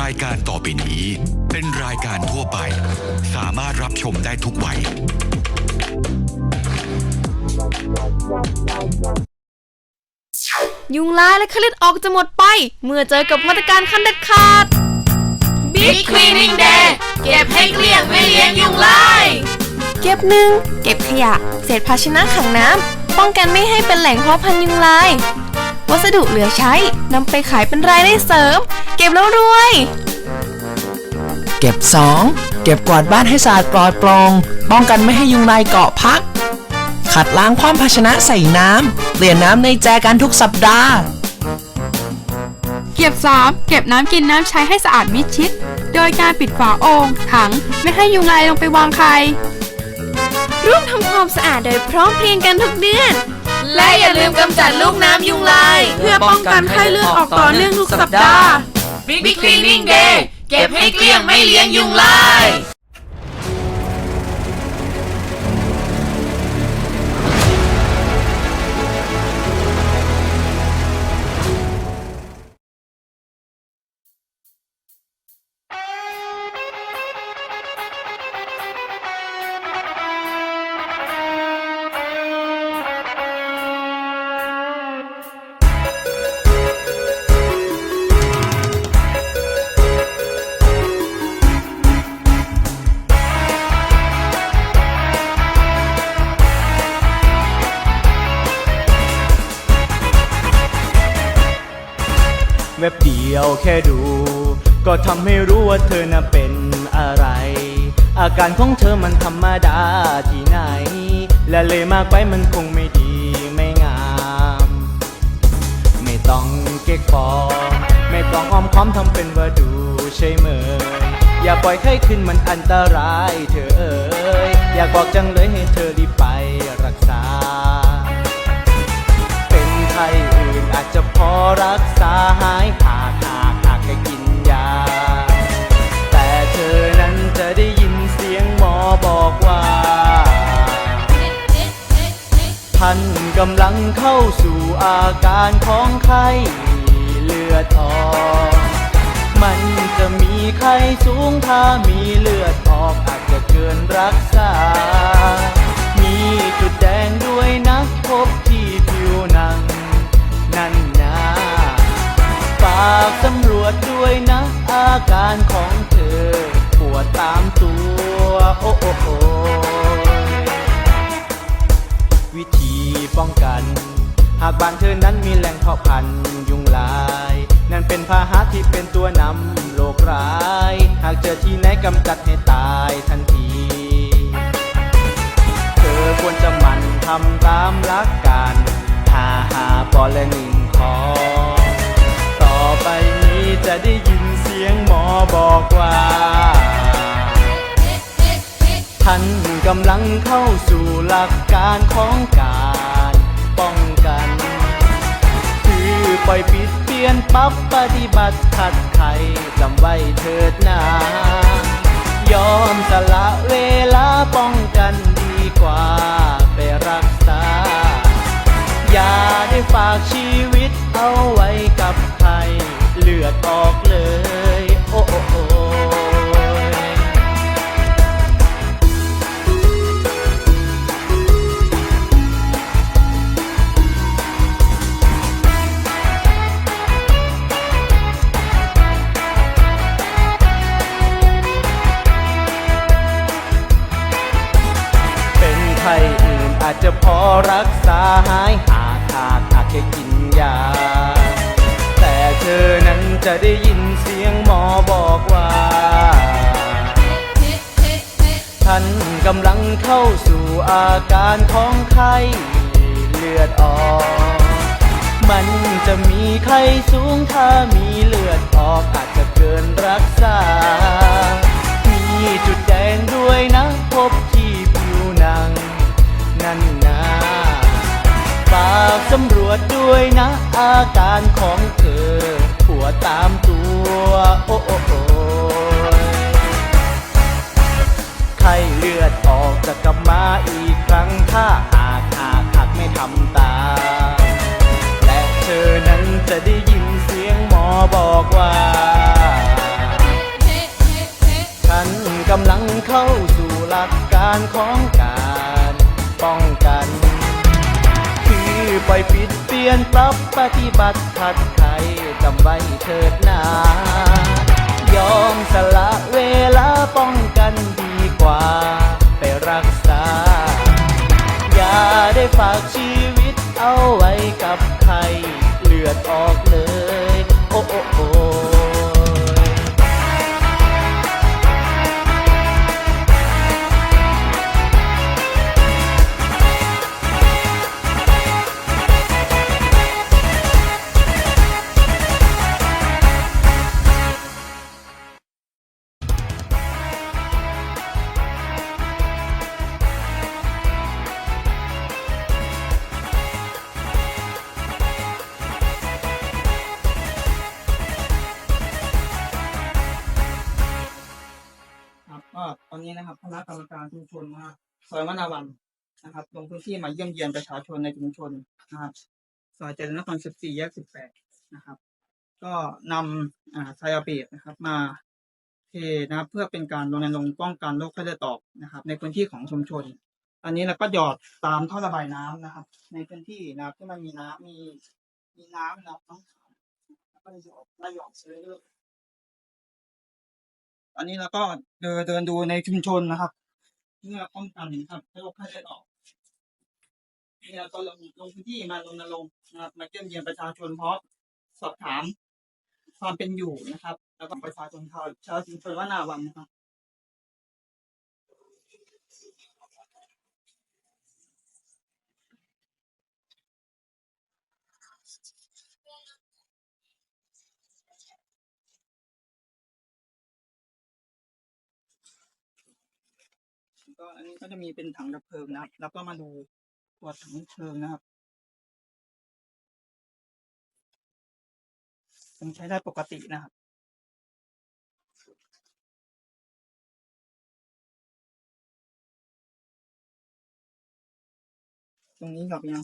รายการต่อไปนี้ เป็นรายการทั่วไป สามารถรับชมได้ทุกวัย ยุงลายและคลิดออกจะหมดไป เมื่อเจอกับมาตรการขั้นเด็ดขาด Big Cleaning Day เก็บให้เกลี้ยงไม่เลี้ยงยุงลาย เก็บหนึ่งเก็บขยะ เศษภาชนะขังน้ำป้องกันไม่ให้เป็นแหล่งเพาะพันธุ์ยุงลาย วัสดุเหลือใช้นำไปขายเป็นรายได้เสริม เก็บแล้วรวย เก็บ 2. เก็บกวาดบ้านให้สะอาดปลอดโปร่งป้องกันไม่ให้ยุงลายเกาะพัก ขัดล้างความภาชนะใส่น้ำเปลี่ยนน้ำในแจกันทุกสัปดาห์ เก็บ 3. เก็บน้ำกินน้ำใช้ให้สะอาดมิดชิด โดยการปิดฝาโอ่งถัง ไม่ให้ยุงลายลงไปวางไข่ร่วมทำความสะอาดโดยพร้อมเพรียงกันทุกเดือน และอย่าลืมกำจัดลูกน้ำยุงลาย เพื่อป้องกันไข้เลือดออกต่อเนื่องทุกสัปดาห์ Big Cleaning Day เก็บให้เกลี้ยงไม่เลี้ยงยุงลาย เว็บเดียวแค่ดู ก็ทำให้รู้ว่าเธอน่ะเป็นอะไร อาการของเธอมันธรรมดาที่ไหน และเลยมากไปมันคงไม่ดีไม่งาม ไม่ต้องเก๊กฟอมไม่ต้องอ้อมค้อมทำเป็นว่าดูใช่ไหมอย่าปล่อยให้ขึ้นมันอันตรายเธอเอ่ยอยากบอกจังเลยให้เธอรีบไป จะพอรักษาหายหากหากหากแค่กินยา แต่เธอนั้นจะได้ยินเสียงหมอบอกว่า ท่านกำลังเข้าสู่อาการของไข้เลือดออก มันจะมีไข้สูงถ้ามีเลือดออกอาจจะเกินรักษา โอ้โอ้โอวิธีป้องกัน หากบ้านเธอนั้นมีแหล่งเพาะพันธุ์ยุงลาย นั่นเป็นพาหะที่เป็นตัวนำโรคร้าย หากเจอที่ไหนกำจัดให้ตายทันที เธอควรจะหมั่นทำตามหลักการหาหาปอละหนึ่งขอต่อไปนี้จะได้ยินเสียงหมอบอกว่า ท่านกำลังเข้าสู่หลักการของการป้องกัน คือปล่อยปิดเปลี่ยนปรับปฏิบัติขัดไขจำไว้เถิดนายอมสละเวลาป้องกันดีกว่าไปรักษา อย่าได้ฝากชีวิตเอาไว้กับใครเลือดออกเลย จะพอรักษาหายหากหากหากแค่กินยา แต่เธอนั้นจะได้ยินเสียงหมอบอกว่า ท่านกำลังเข้าสู่อาการของไข้เลือดออก มันจะมีไข้สูงถ้ามีเลือดออกอาจจะเกินรักษา ดด้วยนะอาการของเธอปวดตามตัว โอ้โอ้โอ้ไข้เลือดออกจะกลับมาอีกครั้งถ้าหากหากหากไม่ทำตาม และเธอนั้นจะได้ยินเสียงหมอบอก ยนปรับปฏิบัติขัดไขจำไว้เถิด อนนี้นะครับคณะกรรมการชุมชนนะครับซอยวนาวันนะครับลงพื้นที่มาเยี่ยมเยียนประชาชนในชุมชนนะครับซอยเจริญนคร14แยก18นะครับ ก็นำอ่าไซอาเบตนะครับ มาเทนะครับเพื่อเป็นการรณรงค์ป้องกันโรคไข้เลือดออกนะครับ ในพื้นที่ของชุมชน อันนี้เราก็หยอดตามท่อระบายน้ำนะครับ ในพื้นที่นะครับที่มันมีน้ำมีมีน้ำนะครับต้องแล้วก็จะหยอดไล่หยอดเรื่อย อันนี้เราก็เดินเดินดูในชุมชนนะครับเพื่อป้องกันนะครับโรคไข้เลือดออกนี่เราก็ลงลงพื้นที่มารณรงค์นะครับ มาเยี่ยมเยียนประชาชนพร้อมสอบถามความเป็นอยู่นะครับ แล้วก็ประชาชนชาวชาวชุมชนว่านาวันนะครับ ก็อันนี้ก็จะมีเป็นถังดับเพลิงนะครับแล้วก็มาดูตัวถังเพลิงนะครับยังใช้ได้ปกตินะครับตรงนี้กับยัง